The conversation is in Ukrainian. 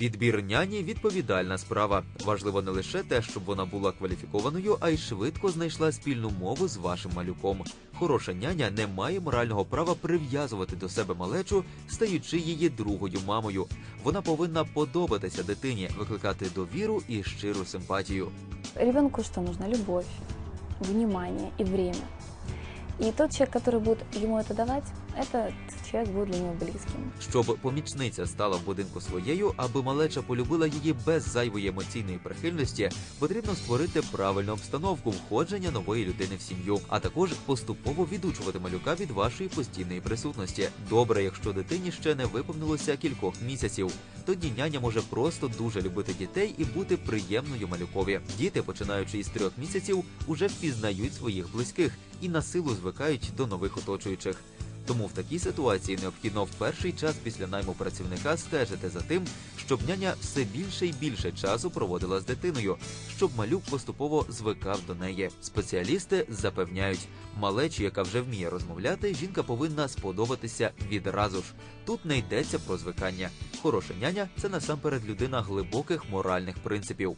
Підбір няні відповідальна справа. Важливо не лише те, щоб вона була кваліфікованою, а й швидко знайшла спільну мову з вашим малюком. Хороша няня не має морального права прив'язувати до себе малечу, стаючи її другою мамою. Вона повинна подобатися дитині, викликати довіру і щиру симпатію. Ребенку что нужно? Любовь, внимание и время. И тот человек, который будет ему это давать, этот человек будет для него близким. Щоб помічниця стала в будинку своєю, аби малеча полюбила її без зайвої емоційної прихильності, потрібно створити правильну обстановку входження нової людини в сім'ю, а також поступово відучувати малюка від вашої постійної присутності. Добре, якщо дитині ще не виповнилося кількох місяців. Тоді няня може просто дуже любити дітей і бути приємною малюкові. Діти, починаючи із трьох місяців, уже впізнають своїх близьких і на силу звикають до нових оточуючих. Тому в такій ситуації необхідно в перший час після найму працівника стежити за тим, щоб няня все більше і більше часу проводила з дитиною, щоб малюк поступово звикав до неї. Спеціалісти запевняють, малечі, яка вже вміє розмовляти, жінка повинна сподобатися відразу ж. Тут не йдеться про звикання. Хороша няня це насамперед людина глибоких моральних принципів.